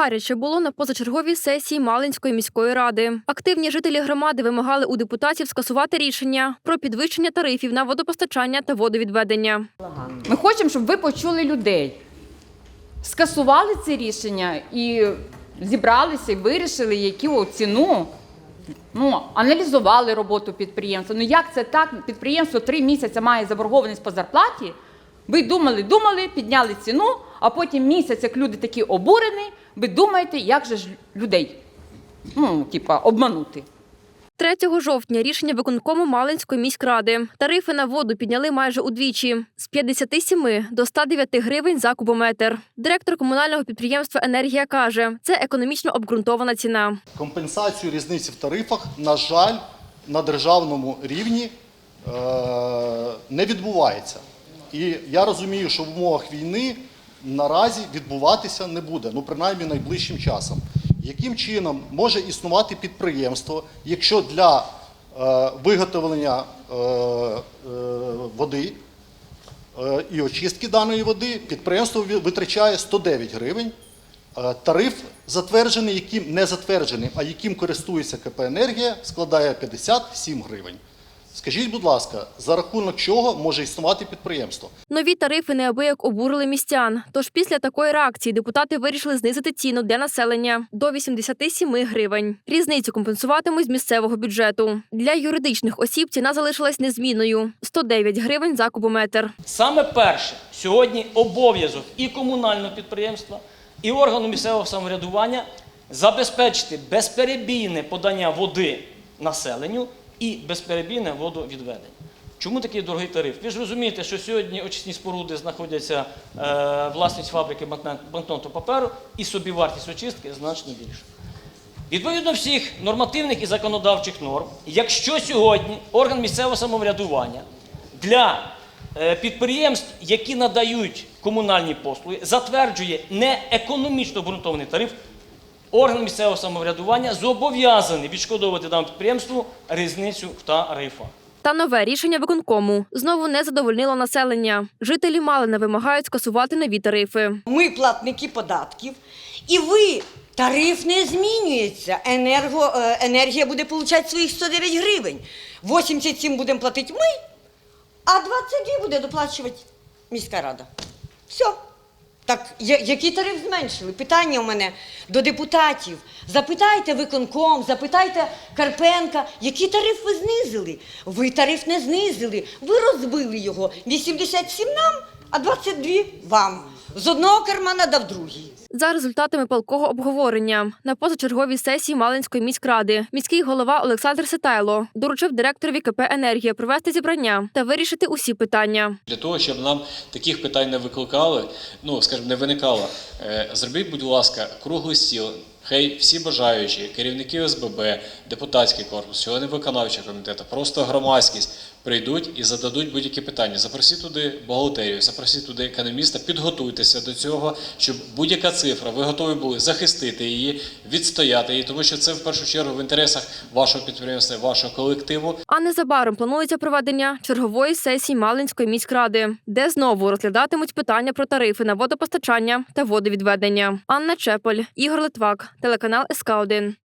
Гаряче було на позачерговій сесії Малинської міської ради. Активні жителі громади вимагали у депутатів скасувати рішення про підвищення тарифів на водопостачання та водовідведення. Ми хочемо, щоб ви почули людей. Скасували це рішення і зібралися і вирішили, яку ціну. Ну, аналізували роботу підприємства. Ну як це так? Підприємство три місяці має заборгованість по зарплаті. Ви думали, думали, підняли ціну, а потім місяць, як люди такі обурені, ви думаєте, як же ж людей ну, типа, обманути. 3 жовтня рішення виконкому Малинської міськради. Тарифи на воду підняли майже удвічі з 57 до 109 гривень за кубометр. Директор комунального підприємства Енергія каже, це економічно обґрунтована ціна. Компенсацію різниці в тарифах, на жаль, на державному рівні е, не відбувається. І я розумію, що в умовах війни наразі відбуватися не буде, ну принаймні найближчим часом. Яким чином може існувати підприємство, якщо для е, виготовлення е, е, води е, і очистки даної води підприємство витрачає 109 гривень. Е, Тариф затверджений, яким не затверджений, а яким користується КП «Енергія», складає 57 гривень. Скажіть, будь ласка, за рахунок чого може існувати підприємство? Нові тарифи неабияк обурили містян. Тож після такої реакції депутати вирішили знизити ціну для населення до 87 гривень. Різницю компенсуватимуть з місцевого бюджету. Для юридичних осіб ціна залишилась незмінною 109 гривень за кубометр. Саме перше сьогодні обов'язок і комунального підприємства, і органу місцевого самоврядування забезпечити безперебійне подання води населенню і безперебійне водовідведення. Чому такий дорогий тариф? Ви ж розумієте, що сьогодні очисні споруди знаходяться е, власність фабрики банкнот- банкнотного паперу і собівартість очистки значно більша. Відповідно всіх нормативних і законодавчих норм, якщо сьогодні орган місцевого самоврядування для е, підприємств, які надають комунальні послуги, затверджує не економічно обґрунтований тариф, орган місцевого самоврядування зобов'язаний відшкодовувати даному підприємству різницю в тарифах. Та нове рішення виконкому знову не задовольнило населення. Жителі Малина вимагають скасувати нові тарифи. Ми платники податків, і ви тариф не змінюється. Енерго, е, енергія буде отримати своїх 109 гривень. 87 будемо платити ми, а 22 буде доплачувати міська рада. Все. Так, який тариф зменшили? Питання у мене до депутатів. Запитайте виконком, запитайте Карпенка, який тариф ви знизили? Ви тариф не знизили, ви розбили його. 87 нам, а 22 вам. З одного кармана дав другий. За результатами палкого обговорення на позачерговій сесії Малинської міськради міський голова Олександр Ситайло доручив директорові КП «Енергія» провести зібрання та вирішити усі питання. Для того, щоб нам таких питань не викликали, ну скажімо, не виникало, е, зробіть, будь ласка, круглий стіл. Хай всі бажаючі, керівники ОСББ, депутатський корпус, члени виконавчого комітету, просто громадськість прийдуть і зададуть будь-які питання. Запросіть туди бухгалтерію, запросіть туди економіста, підготуйтеся до цього, щоб будь-яка цифра, ви готові були захистити її, відстояти її, тому що це в першу чергу в інтересах вашого підприємства, вашого колективу. А незабаром планується проведення чергової сесії Малинської міськради, де знову розглядатимуть питання про тарифи на водопостачання та водовідведення. Анна Чеполь, Ігор Литвак, телеканал СК 1